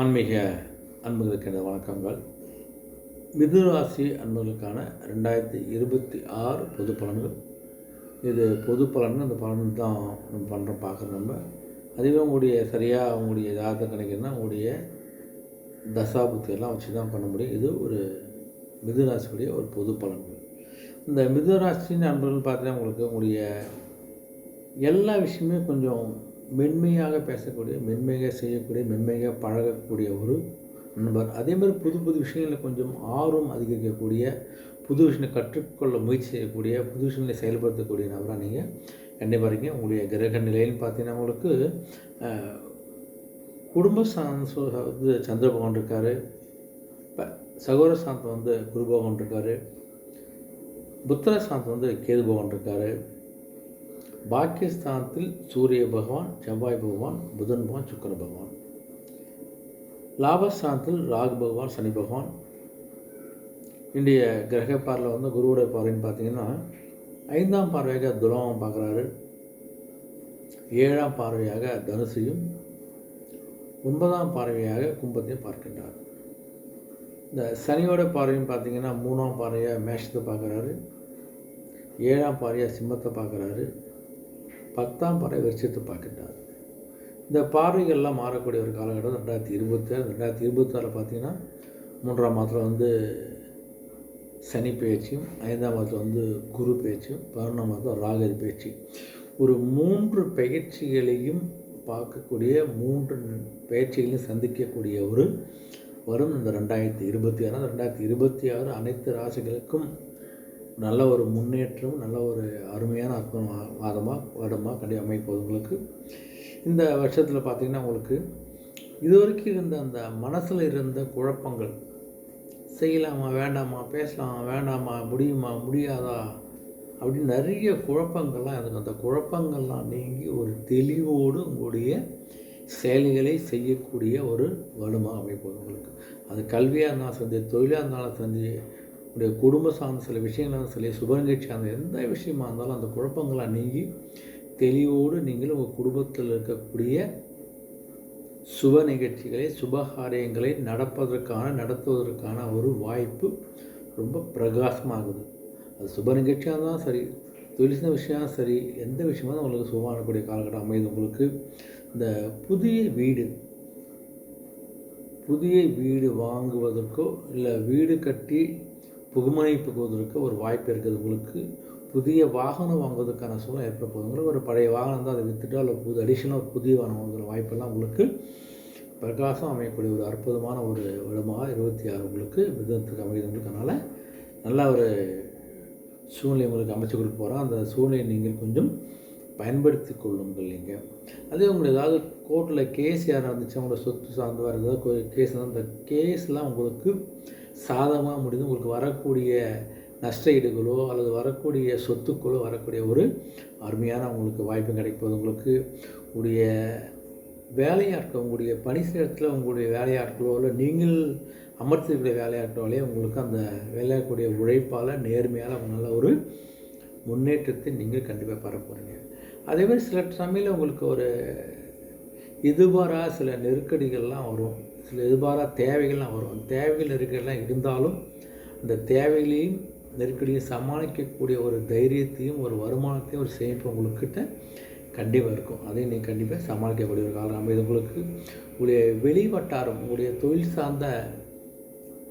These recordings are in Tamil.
ஆன்மீக அன்புகளுக்கு எனது வணக்கங்கள். மிதுராசி அன்பர்களுக்கான ரெண்டாயிரத்தி இருபத்தி ஆறு பொது பலன்கள் இது பொது பலன் அந்த பலன் தான் நம்ம பண்ணுறோம் பார்க்குறோம் நம்ம. அதுவே உங்களுடைய சரியாக உங்களுடைய ஜாதகம் கிடைக்குதுன்னா உங்களுடைய தசாபுத்தி எல்லாம் வச்சு தான் பண்ண முடியும். இது ஒரு மிதுராசியுடைய ஒரு பொது பலன்கள் இந்த மிதுராசின்னு அன்பர்கள் பார்த்தீங்கன்னா உங்களுக்கு உங்களுடைய எல்லா விஷயமே கொஞ்சம் மென்மையாக பேசக்கூடிய மென்மையாக செய்யக்கூடிய மென்மையாக பழகக்கூடிய ஒரு நண்பர். அதே மாதிரி புது புது விஷயங்களில் கொஞ்சம் ஆர்வம் அதிகரிக்கக்கூடிய புது விஷயங்களை கற்றுக்கொள்ள முயற்சி செய்யக்கூடிய புது விஷயங்களை செயல்படுத்தக்கூடிய நபராக நீங்கள் கண்டிப்பாக இருக்கீங்க. உங்களுடைய கிரக நிலைன்னு பார்த்தீங்கன்னா உங்களுக்கு குடும்ப சாந்த் வந்து சந்திர பகவான் இருக்கார். இப்போ சகோதர சாந்தம் வந்து குரு பகவான் இருக்கார். புத்திர சாந்தம் வந்து கேது பகவான் இருக்கார். பாக்கியஸ்தானத்தில் சூரிய பகவான் செவ்வாய் பகவான் புதன் பகவான் சுக்கர பகவான். லாபஸ்தானத்தில் ராகு பகவான் சனி பகவான். இன்றைய கிரக பார்வையில் வந்து குருவுடைய பார்வைன்னு பார்த்தீங்கன்னா ஐந்தாம் பார்வையாக துலாமம் பார்க்குறாரு. ஏழாம் பார்வையாக தனுசையும் ஒன்பதாம் பார்வையாக கும்பத்தையும் பார்க்கின்றார். இந்த சனியோட பார்வையும் பார்த்தீங்கன்னா மூணாம் பார்வையாக மேஷத்தை பார்க்குறாரு. ஏழாம் பார்வையாக சிம்மத்தை பார்க்குறாரு. பத்தாம் பறவை விருட்சத்தை பார்க்கிட்டார் இந்த பார்வைகள்லாம் மாறக்கூடிய ஒரு காலகட்டம் ரெண்டாயிரத்தி இருபத்தி ஆறு ரெண்டாயிரத்தி இருபத்தாறில் பார்த்தீங்கன்னா மூன்றாம் மாதத்தில் வந்து சனி பயிற்சியும் ஐந்தாம் மாதத்தில் வந்து குரு பயிற்சியும் பதினொன்றாம் மாதத்தில் ராகதி பயிற்சி ஒரு மூன்று பயிற்சிகளையும் பார்க்கக்கூடிய மூன்று பயிற்சிகளையும் சந்திக்கக்கூடிய ஒரு வரும் இந்த ரெண்டாயிரத்தி இருபத்தி ஆறு. ரெண்டாயிரத்தி இருபத்தி ஆறு அனைத்து ராசிகளுக்கும் நல்ல ஒரு முன்னேற்றம் நல்ல ஒரு அருமையான அற்புதம் மாதமாக வருடமாக கண்டி அமைப்போது உங்களுக்கு. இந்த வருஷத்தில் பார்த்திங்கன்னா உங்களுக்கு இது வரைக்கும் இருந்த அந்த மனசில் இருந்த குழப்பங்கள் செய்யலாமா வேண்டாமா பேசலாமா வேண்டாமா முடியுமா முடியாதா அப்படின்னு நிறைய குழப்பங்கள்லாம் எனக்கு அந்த குழப்பங்கள்லாம் நீங்கி ஒரு தெளிவோடு உங்களுடைய செயல்களை செய்யக்கூடிய ஒரு வருடமாக அமைப்பு உங்களுக்கு. அது கல்வியாக இருந்தாலும் சரி தொழிலாக இருந்தாலும் சரி உடைய குடும்ப சார்ந்த சில விஷயங்களாக சரி சுப நிகழ்ச்சி அந்த எந்த விஷயமா இருந்தாலும் அந்த குழப்பங்களாக நீங்கி தெளிவோடு நீங்கள் உங்கள் குடும்பத்தில் இருக்கக்கூடிய சுப நிகழ்ச்சிகளை சுபகாரியங்களை நடப்பதற்கான நடத்துவதற்கான ஒரு வாய்ப்பு ரொம்ப பிரகாசமாகுது. அது சுப நிகழ்ச்சியாக இருந்தாலும் சரி தொழில் விஷயம் சரி எந்த விஷயமா தான் உங்களுக்கு சுபமானக்கூடிய காலகட்டம் அமையுது உங்களுக்கு. இந்த புதிய வீடு புதிய வீடு வாங்குவதற்கோ இல்லை வீடு கட்டி புகுமனை புகுவதற்கு ஒரு வாய்ப்பு இருக்குது. உங்களுக்கு புதிய வாகனம் வாங்குவதற்கான சூழ்நிலை ஏற்பட போகுது உங்களுக்கு ஒரு பழைய வாகனம் தான் அதை விற்றுட்டு இல்லை புது அடிஷனல் ஒரு புதிய வாகனம் வாங்குகிற வாய்ப்பெல்லாம் உங்களுக்கு பிரகாசம் அமையக்கூடிய ஒரு அற்புதமான ஒரு இடமாக இருபத்தி ஆறு உங்களுக்கு மிதத்துக்கு அமைகிறது உங்களுக்கு அதனால் நல்ல ஒரு சூழ்நிலை உங்களுக்கு அமைச்சு கொடுக்க போகிறோம் அந்த சூழ்நிலையை நீங்கள் கொஞ்சம் பயன்படுத்தி கொள்ளுங்கள் நீங்கள் அதே உங்களுக்கு ஏதாவது கோர்ட்டில் கேஸ் யாராக இருந்துச்சு அவங்களோட சொத்து சார்ந்து வர ஏதாவது கேஸ் அந்த கேஸ்லாம் உங்களுக்கு சாதகமாக முடிந்து உங்களுக்கு வரக்கூடிய நஷ்ட ஈடுகளோ அல்லது வரக்கூடிய சொத்துக்களோ வரக்கூடிய ஒரு அருமையான உங்களுக்கு வாய்ப்பு கிடைப்பது. உங்களுக்கு உடைய வேலையாட்கள் உங்களுடைய பணி இடத்துல உங்களுடைய வேலையாட்களோ இல்லை நீங்கள் அமர்த்திருக்கிற வேலையாட்களே உங்களுக்கு அந்த வேலையாக்கூடிய உழைப்பால் நேர்மையால் நல்ல ஒரு முன்னேற்றத்தை நீங்கள் கண்டிப்பாக பெற போகிறீங்க அதேமாதிரி சில சமையல் உங்களுக்கு ஒரு எதிர்பாரா சில நெருக்கடிகள்லாம் வரும். சில எதிர்பாரா தேவைகள்லாம் வரும். அந்த தேவைகள் நெருக்கடிலாம் இருந்தாலும் அந்த தேவைகளையும் நெருக்கடியும் சமாளிக்கக்கூடிய ஒரு தைரியத்தையும் ஒரு வருமானத்தையும் ஒரு சேமிப்பு உங்களுக்கிட்ட கண்டிப்பாக இருக்கும். அதையும் நீங்கள் கண்டிப்பாக சமாளிக்கக்கூடிய ஒரு காலம். இது உங்களுக்கு உங்களுடைய வெளி வட்டாரம் உங்களுடைய தொழில் சார்ந்த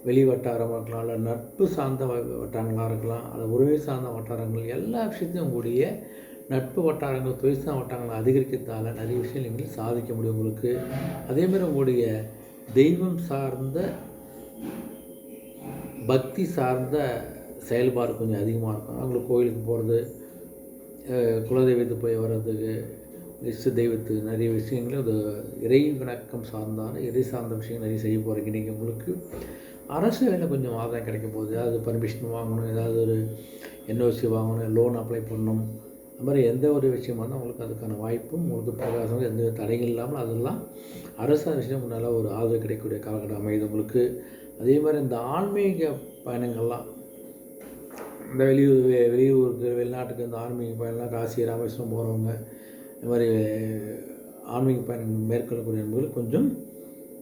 வெளி வட்டாரமாக இருக்கலாம் இல்லை நட்பு சார்ந்த வட்டாரங்களாக இருக்கலாம் அது உறவை சார்ந்த வட்டாரங்கள் எல்லா விஷயத்தையும் உங்களுடைய நட்பு வட்டாரங்கள் தொழில் சார்ந்த வட்டாரங்கள் அதிகரிக்கிறதால நிறைய விஷயம் நீங்கள் சாதிக்க முடியும் உங்களுக்கு. அதேமாதிரி உங்களுடைய தெய்வம் சார்ந்த பக்தி சார்ந்த செயல்பாடு கொஞ்சம் அதிகமாக இருக்கும். அவங்களுக்கு கோயிலுக்கு போகிறது குலதெய்வத்துக்கு போய் வர்றதுக்கு இஷ்ட தெய்வத்துக்கு நிறைய விஷயங்கள் அது இறை விளக்கம் சார்ந்தான இறை சார்ந்த விஷயங்கள் நிறைய செய்ய போகிறீங்க நீங்கள் உங்களுக்கு அரசு வேலை கொஞ்சம் ஆதாயம் கிடைக்க போகுது. ஏதாவது பர்மிஷன் வாங்கணும் ஏதாவது ஒரு என்ஓசி வாங்கணும் லோன் அப்ளை பண்ணணும். அது மாதிரி எந்த ஒரு விஷயமா இருந்தால் உங்களுக்கு அதுக்கான வாய்ப்பும் உங்களுக்கு பிரகாசம் எந்த தடைகள் இல்லாமல் அதெல்லாம் அரசாங்க விஷயம் நல்ல ஒரு ஆதரவு கிடைக்கக்கூடிய காலகட்டம் அமையுது உங்களுக்கு. அதே மாதிரி இந்த ஆன்மீக பயணங்கள்லாம் இந்த வெளியூர் வெ- வெளியூருக்கு வெளிநாட்டுக்கு இந்த ஆன்மீக பயணம்லாம் காசி ராமேஸ்வரம் போகிறவங்க இந்த மாதிரி ஆன்மீக பயணம் மேற்கொள்ளக்கூடிய நண்பர்கள் கொஞ்சம்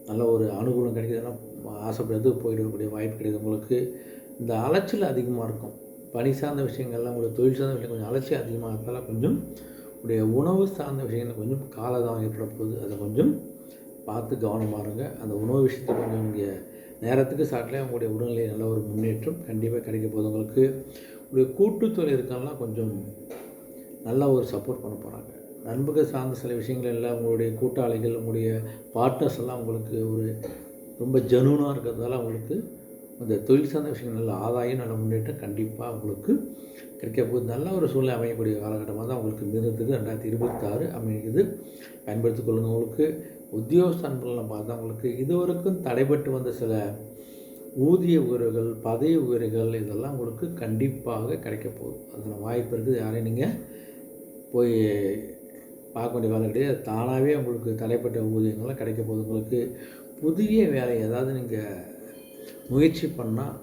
நல்ல ஒரு அனுகூலம் கிடைக்குதுன்னா ஆசைப்படுறது போயிடக்கூடிய வாய்ப்பு கிடைக்குது உங்களுக்கு. இந்த அலைச்சல் அதிகமாக இருக்கும். பணி சார்ந்த விஷயங்கள்லாம் உங்களுக்கு தொழில் சார்ந்த விஷயம் கொஞ்சம் அலைச்சல் அதிகமாக இருந்தாலும் கொஞ்சம் உடைய உணவு சார்ந்த விஷயங்கள் கொஞ்சம் காலதாமம் ஏற்பட போகுது. அதை கொஞ்சம் பார்த்து கவனமாக இருங்க. அந்த உணவு விஷயத்தை கொஞ்சம் நீங்கள் நேரத்துக்கு சாட்டிலே உங்களுடைய உடல்நிலை நல்ல ஒரு முன்னேற்றம் கண்டிப்பாக கிடைக்க போகுது. உங்களுக்கு உங்களுடைய கூட்டுத்தொழில் இருக்கலாம் கொஞ்சம் நல்ல ஒரு சப்போர்ட் பண்ண போகிறாங்க நண்பர்கள் சார்ந்த சில விஷயங்கள் எல்லாம் உங்களுடைய கூட்டாளிகள் உங்களுடைய பார்ட்னர்ஸ் எல்லாம் உங்களுக்கு ஒரு ரொம்ப ஜனூனாக இருக்கிறதால உங்களுக்கு இந்த தொழில் சார்ந்த விஷயங்கள் நல்ல ஆதாயம் நல்ல முன்னேற்றம் கண்டிப்பாக உங்களுக்கு கிடைக்க போகுது. நல்ல ஒரு சூழ்நிலை அமையக்கூடிய காலகட்டமாக தான் உங்களுக்கு மிதத்துக்கு ரெண்டாயிரத்தி இருபத்தாறு அமைக்குது பயன்படுத்திக் கொள்ளுங்கள் உங்களுக்கு உத்தியோகஸ்தான்கள்லாம் பார்த்தவங்களுக்கு இதுவரைக்கும் தடைபட்டு வந்த சில ஊதிய உயர்வுகள் பதவி உயர்வுகள் இதெல்லாம் உங்களுக்கு கண்டிப்பாக கிடைக்க போகுது. அதில் வாய்ப்பு இருக்குது. யாரையும் நீங்கள் போய் பார்க்க வேண்டிய வேலை கிடையாது. தானாகவே உங்களுக்கு தடைப்பட்ட ஊதியங்கள்லாம் கிடைக்க போகுது. உங்களுக்கு புதிய வேலை ஏதாவது நீங்கள் முயற்சி பண்ணால்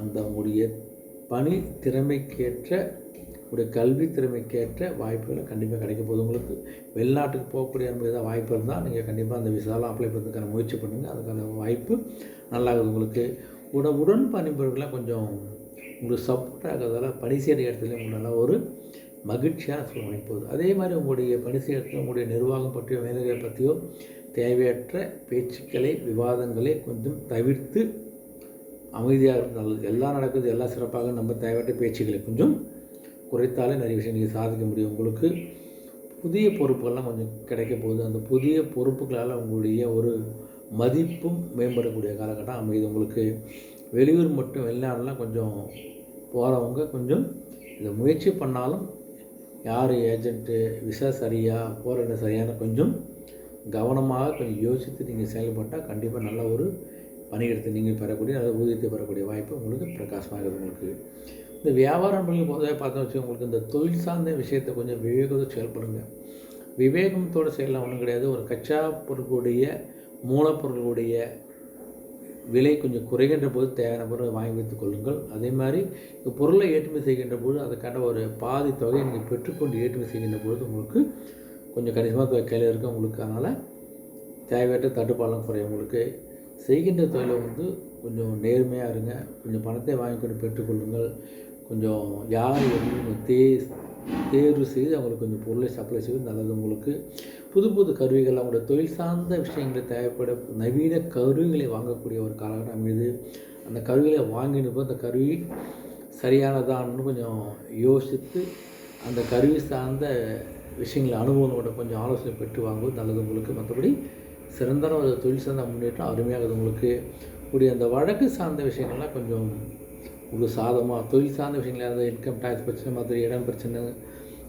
அந்த உங்களுடைய பணி திறமைக்கேற்ற உடைய கல்வி திறமைக்கேற்ற வாய்ப்புகள் கண்டிப்பாக கிடைக்க போகுது. உங்களுக்கு வெளிநாட்டுக்கு போகக்கூடிய அந்த ஏதாவது வாய்ப்பு இருந்தால் நீங்கள் கண்டிப்பாக அந்த விசாலாம் அப்ளை பண்ணுறதுக்கான முயற்சி பண்ணுங்கள் அதுக்கான வாய்ப்பு நல்லாகுது உங்களுக்கு. உட உடன் பணிபுரிகளாம் கொஞ்சம் உங்களுக்கு சப்போர்ட் ஆகிறதால பணி செய்கிற இடத்துல உங்களால் நல்ல ஒரு மகிழ்ச்சியாக சூழ்நிலை போகுது அதே மாதிரி உங்களுடைய பணி செய்கிற இடத்துல உங்களுடைய நிர்வாகம் பற்றியோ மேலதிகாரி பற்றியோ தேவையற்ற பேச்சுக்களை விவாதங்களை கொஞ்சம் தவிர்த்து அமைதியாக இருந்தால் நல்லது. எல்லாம் நடக்குது எல்லாம் சிறப்பாக நம்ம தேவையற்ற பேச்சுக்களை கொஞ்சம் குறைத்தாலே நிறைய விஷயம் நீங்கள் சாதிக்க முடியும். உங்களுக்கு புதிய பொறுப்புகள்லாம் கொஞ்சம் கிடைக்க போகுது. அந்த புதிய பொறுப்புகளால் உங்களுடைய ஒரு மதிப்பும் மேம்படக்கூடிய காலகட்டம் அமையுது. உங்களுக்கு வெளியூர் மட்டும் வெளிநாடுலாம் கொஞ்சம் போகிறவங்க கொஞ்சம் இதை முயற்சி பண்ணாலும் யார் ஏஜென்ட்டு விசா சரியாக போகிற சரியான கொஞ்சம் கவனமாக கொஞ்சம் யோசித்து நீங்கள் செயல்பட்டால் கண்டிப்பாக நல்ல ஒரு பணியிடத்தை நீங்கள் பெறக்கூடிய நல்ல ஊதியத்தை பெறக்கூடிய வாய்ப்பு உங்களுக்கு பிரகாசமாகிறது உங்களுக்கு இந்த வியாபாரம் பண்ணி பொதுவாக பார்த்தோம் வச்சு உங்களுக்கு இந்த தொழில் சார்ந்த விஷயத்தை கொஞ்சம் விவேகத்தோடு செயல்படுங்க விவேகத்தோடு செய்யலாம் ஒன்றும் கிடையாது. ஒரு கச்சா பொருட்களுடைய மூலப்பொருளுடைய விலை கொஞ்சம் குறைகின்ற போது தேவையான பொருளை வாங்கி வைத்துக் கொள்ளுங்கள். அதே மாதிரி இந்த பொருளை ஏற்றுமதி செய்கின்ற போது அதுக்கான ஒரு பாதி தொகையை நீங்கள் பெற்றுக்கொண்டு ஏற்றுமதி செய்கின்ற பொழுது உங்களுக்கு கொஞ்சம் கணிசமாக கையில் இருக்கும் உங்களுக்கு. அதனால் தேவையற்ற தட்டுப்பாடெல்லாம் குறையும் உங்களுக்கு. செய்கின்ற தொழிலை வந்து கொஞ்சம் நேர்மையாக இருங்க. கொஞ்சம் பணத்தை வாங்கி கொண்டு பெற்றுக்கொள்ளுங்கள் கொஞ்சம் யார் எப்படி தே தேர்வு செய்து அவங்களுக்கு கொஞ்சம் பொருளை சப்ளை செய்வது நல்லது. உங்களுக்கு புது புது கருவிகள் அவங்களோட தொழில் சார்ந்த விஷயங்கள் தேவைப்பட நவீன கருவிகளை வாங்கக்கூடிய ஒரு காலகட்டம் அமைது அந்த கருவிகளை வாங்கினப்போ அந்த கருவி சரியானதான்னு கொஞ்சம் யோசித்து அந்த கருவி சார்ந்த விஷயங்களை அனுபவங்களோட கொஞ்சம் ஆலோசனை பெற்று வாங்குவது நல்லது உங்களுக்கு. மற்றபடி சிறந்த ஒரு தொழில் சார்ந்த முன்னேற்றம் அருமையாகுது உங்களுக்கு. கூடிய அந்த வழக்கு சார்ந்த விஷயங்கள்லாம் கொஞ்சம் உங்களுக்கு சாதமாக தொழில் சார்ந்த விஷயங்கள் இருந்தால் இன்கம் டேக்ஸ் பிரச்சனை மாதிரி இடம் பிரச்சனை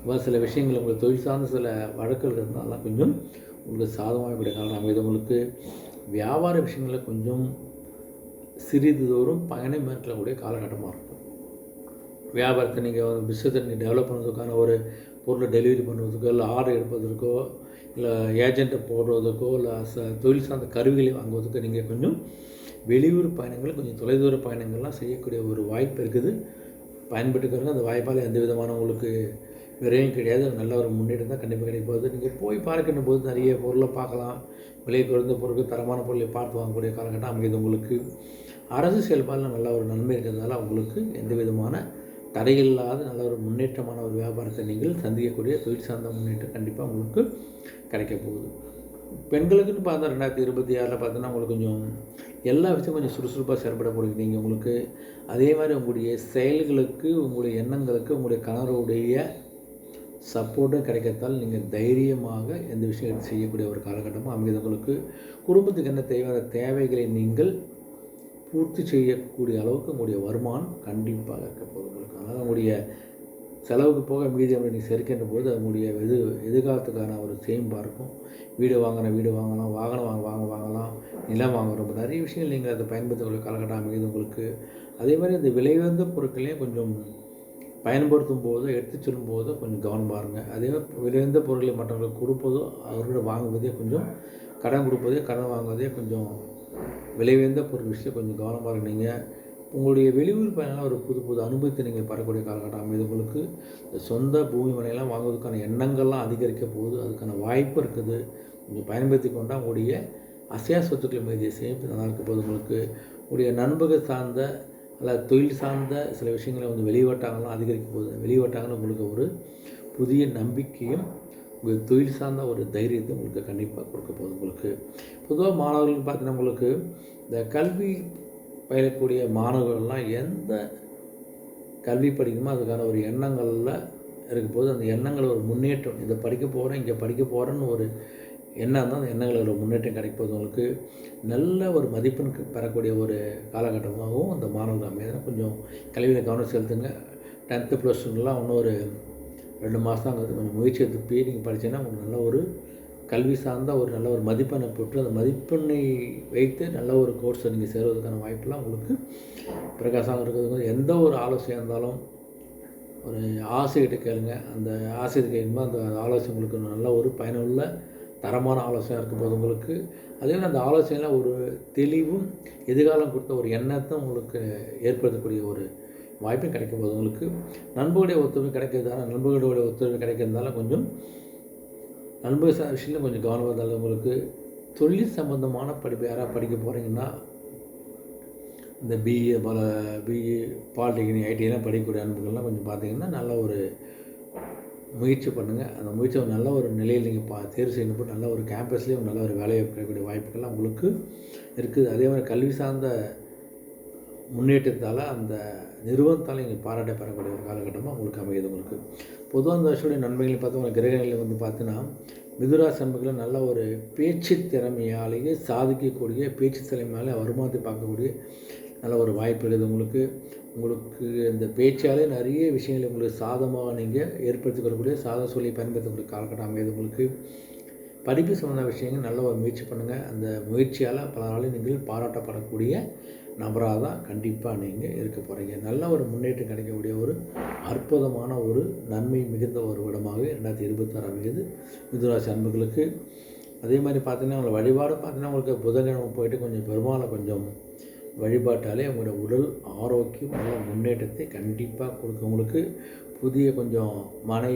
மாதிரி சில விஷயங்கள் உங்களுக்கு தொழில் சார்ந்த சில வழக்குகள் இருந்தாலும் கொஞ்சம் உங்களுக்கு சாதமாக கூடிய காரணம். அமைது உங்களுக்கு வியாபார விஷயங்களில் கொஞ்சம் சிறிது தோறும் பயணம் மேற்கொள்ளக்கூடிய காலகட்டமாக இருக்கும். வியாபாரத்தை நீங்கள் பிஸ்னஸை நீங்கள் டெவலப் பண்ணுறதுக்கான ஒரு பொருளை டெலிவரி பண்ணுறதுக்கோ இல்லை ஆர்டர் எடுப்பதற்கோ இல்லை ஏஜெண்ட்டை போடுறதுக்கோ இல்லை ச தொழில் சார்ந்த கருவிகளை வாங்குவதற்கோ நீங்கள் கொஞ்சம் வெளியூர் பயணங்கள் கொஞ்சம் தொலைதூர பயணங்கள்லாம் செய்யக்கூடிய ஒரு வாய்ப்பு இருக்குது. பயன்பட்டுக்கிறவங்க அந்த வாய்ப்பால் எந்த விதமான உங்களுக்கு விரையும் கிடையாது. நல்ல ஒரு முன்னேற்றம் தான் கண்டிப்பாக கிடைக்க போகுது. நீங்கள் போய் பார்க்கின்ற போது நிறைய பொருளை பார்க்கலாம். விலை குறைந்த பொருட்கள் தரமான பொருளை பார்த்து வாங்கக்கூடிய காலகட்டம் அமைகிறது உங்களுக்கு. அரசு செயல்பாடில் நல்ல ஒரு நன்மை இருக்கிறதால உங்களுக்கு எந்த விதமான தடையில்லாத நல்ல ஒரு முன்னேற்றமான ஒரு வியாபாரத்தை நீங்கள் சந்திக்கக்கூடிய தொழில் சார்ந்த முன்னேற்றம் கண்டிப்பாக உங்களுக்கு கிடைக்க போகுது. பெண்களுக்குன்னு பார்த்தா ரெண்டாயிரத்தி இருபத்தி ஆறில் பார்த்தோன்னா உங்களுக்கு கொஞ்சம் எல்லா விஷயம் கொஞ்சம் சுறுசுறுப்பாக செயல்பட போகிறீங்க உங்களுக்கு அதே மாதிரி உங்களுடைய செயல்களுக்கு உங்களுடைய எண்ணங்களுக்கு உங்களுடைய கணவருடைய சப்போர்ட்டும் கிடைக்கத்தால் நீங்கள் தைரியமாக எந்த விஷயம் செய்யக்கூடிய ஒரு காலகட்டமும் அமைகிறது. உங்களுக்கு குடும்பத்துக்கு என்ன தேவையான தேவைகளை நீங்கள் பூர்த்தி செய்யக்கூடிய அளவுக்கு உங்களுடைய வருமானம் கண்டிப்பாக இருக்க போகுது. உங்களுக்கு அதனால் உங்களுடைய செலவுக்கு போக மீதி அப்படி நீங்கள் சேர்க்கின்ற போது அதனுடைய எது எதிர்காலத்துக்கான ஒரு சேமிப்பாக இருக்கும். வீடு வாங்கின வீடு வாங்கலாம் வாகனம் வாங்க வாங்க வாங்கலாம் நிலம் வாங்குறோம் நிறைய விஷயங்கள் நீங்கள் அதை பயன்படுத்தக்கூடிய காலகட்டம் அமைகிறது உங்களுக்கு. அதே மாதிரி இந்த விலை பொருட்களையும் கொஞ்சம் பயன்படுத்தும் போதோ எடுத்து செல்லும் போதோ கொஞ்சம் கவனம் இருங்க அதே மாதிரி விலையுயர்ந்த பொருட்களை மற்றவங்களுக்கு கொடுப்பதோ அவர்களோட வாங்குவதே கொஞ்சம் கடன் கொடுப்பதே கடன் வாங்குவதே கொஞ்சம் விலை உயர்ந்த பொருள் விஷயம் கொஞ்சம் கவனமாக இருக்கு நீங்கள் உங்களுடைய வெளியூர் பயணம் ஒரு புது புது அனுபவத்தை நீங்கள் பெறக்கூடிய காலகட்டம் அமைது. உங்களுக்கு இந்த சொந்த பூமி மனையெல்லாம் வாங்குவதற்கான எண்ணங்கள்லாம் அதிகரிக்க போகுது. அதுக்கான வாய்ப்பு இருக்குது. நீங்கள் பயன்படுத்தி கொண்டால் உங்களுடைய அசையா சொத்துக்கள் மீதிய சேமிப்பு நல்லா இருக்க போது உங்களுக்கு உடைய நண்பர்கள் சார்ந்த அல்லது தொழில் சார்ந்த சில விஷயங்களை வந்து வெளிவட்டாங்கலாம் அதிகரிக்க போகுது. வெளிவட்டாங்கன்னு உங்களுக்கு ஒரு புதிய நம்பிக்கையும் உங்கள் தொழில் சார்ந்த ஒரு தைரியத்தை உங்களுக்கு கண்டிப்பாக கொடுக்க போகுது. உங்களுக்கு பொதுவாக மாணவர்களுக்கு பார்த்தீங்கன்னா உங்களுக்கு இந்த கல்வி பயிலக்கூடிய மாணவர்கள்லாம் எந்த கல்வி படிக்குமோ அதுக்கான ஒரு எண்ணங்களில் இருக்கும்போது போது அந்த எண்ணங்கள் ஒரு முன்னேற்றம். இதை படிக்க போகிறேன் இங்கே படிக்க போகிறேன்னு ஒரு எண்ணம் தான் அந்த எண்ணங்களில் ஒரு முன்னேற்றம் கிடைக்க உங்களுக்கு நல்ல ஒரு மதிப்பெண் பெறக்கூடிய ஒரு காலகட்டமாகவும் அந்த மாணவர்கள் அமைதியாக கொஞ்சம் கல்வியில் கவனம் செலுத்துங்க. டென்த்து ப்ளஸ் டூலாம் இன்னும் ஒரு ரெண்டு மாதம் அங்கே கொஞ்சம் முயற்சி எடுத்து போய் நீங்கள் படித்தீங்கன்னா உங்களுக்கு நல்ல ஒரு கல்வி சார்ந்த ஒரு நல்ல ஒரு மதிப்பெண்ணை பெற்று அந்த மதிப்பெண்ணை வைத்து நல்ல ஒரு கோர்ஸை நீங்கள் சேருவதற்கான வாய்ப்பெல்லாம் உங்களுக்கு பிரகாசமாக இருக்கிறது எந்த ஒரு ஆலோசனையாக இருந்தாலும் ஒரு ஆசைகிட்ட கேளுங்க. அந்த ஆசையை கேட்கும்போது அந்த ஆலோசனை உங்களுக்கு நல்ல ஒரு பயனுள்ள தரமான ஆலோசனையாக இருக்கும் போது உங்களுக்கு. அதே மாதிரி அந்த ஆலோசனையில் ஒரு தெளிவும் எதிர்காலம் கொடுத்த ஒரு எண்ணத்தை உங்களுக்கு ஏற்படுத்தக்கூடிய ஒரு வாய்ப்பும் கிடைக்கும் போது உங்களுக்கு. நண்பர்களுடைய ஒத்துழைப்பு கிடைக்கிறதால நண்பர்களுடைய ஒத்துழைப்பு கிடைக்கிறதுனால கொஞ்சம் நண்பர்கள் சார் விஷயத்தில் கொஞ்சம் கவனமாக இருந்தாலும் உங்களுக்கு தொழில் சம்மந்தமான படிப்பு யாராவது படிக்க போகிறீங்கன்னா இந்த பிஏ பல பிஏ பாலிடெக்னிக் ஐடியெல்லாம் படிக்கக்கூடிய அன்புகள்லாம் கொஞ்சம் பார்த்தீங்கன்னா நல்ல ஒரு முயற்சி பண்ணுங்கள் அந்த முயற்சி நல்ல ஒரு நிலையில் நீங்கள் பா தேர்வு செய்யணும் நல்ல ஒரு கேம்பஸ்லேயும் நல்ல ஒரு வேலையை கிடைக்கக்கூடிய வாய்ப்புகள்லாம் உங்களுக்கு இருக்குது. அதே மாதிரி கல்வி சார்ந்த முன்னேற்றத்தால் அந்த நிறுவனத்தால் நீங்கள் பாராட்டை பெறக்கூடிய ஒரு காலகட்டமாக உங்களுக்கு அமையுது உங்களுக்கு. பொதுவாக அந்த நன்மைகள் நன்மைகளை பார்த்து உங்களுக்கு கிரகங்களில் வந்து பார்த்தீங்கன்னா மிதுராசி அன்புகளில் நல்ல ஒரு பேச்சு திறமையாலேயே சாதிக்கக்கூடிய பேச்சு திறமையாலே வருமானத்தை பார்க்கக்கூடிய நல்ல ஒரு வாய்ப்பு இருக்குது உங்களுக்கு. உங்களுக்கு இந்த பேச்சாலே நிறைய விஷயங்களை உங்களுக்கு சாதமாக நீங்கள் ஏற்படுத்தி கொள்ளக்கூடிய சாத சொல்லி பயன்படுத்தக்கூடிய காலகட்டம் அமையுது உங்களுக்கு. படிப்பு சம்மந்த விஷயங்கள் நல்ல ஒரு முயற்சி பண்ணுங்கள் அந்த முயற்சியால் பல நாளில் நீங்கள் பாராட்டப்படக்கூடிய நபராக தான் கண்டிப்பாக நீங்கள் இருக்க போகிறீங்க நல்ல ஒரு முன்னேற்றம் கிடைக்கக்கூடிய ஒரு அற்புதமான ஒரு நன்மை மிகுந்த ஒரு இடமாக ரெண்டாயிரத்தி இருபத்தாறு அமைகிறது. மிதுராசி அன்புகளுக்கு அதே மாதிரி பார்த்தீங்கன்னா உங்களை வழிபாடு பார்த்தீங்கன்னா உங்களுக்கு புதன்கிழமை போயிட்டு கொஞ்சம் பெருமாளை கொஞ்சம் வழிபாட்டாலே உங்களோட உடல் ஆரோக்கியம் நல்ல முன்னேற்றத்தை கண்டிப்பாக கொடுக்கும். உங்களுக்கு புதிய கொஞ்சம் மனை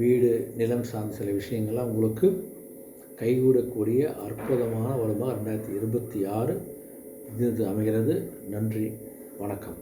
வீடு நிலம் சார்ந்த சில விஷயங்கள்லாம் உங்களுக்கு கைகூடக்கூடிய அற்புதமான வருமா ரெண்டாயிரத்தி இருபத்தி ஆறு இது அமைகிறது. நன்றி. வணக்கம்.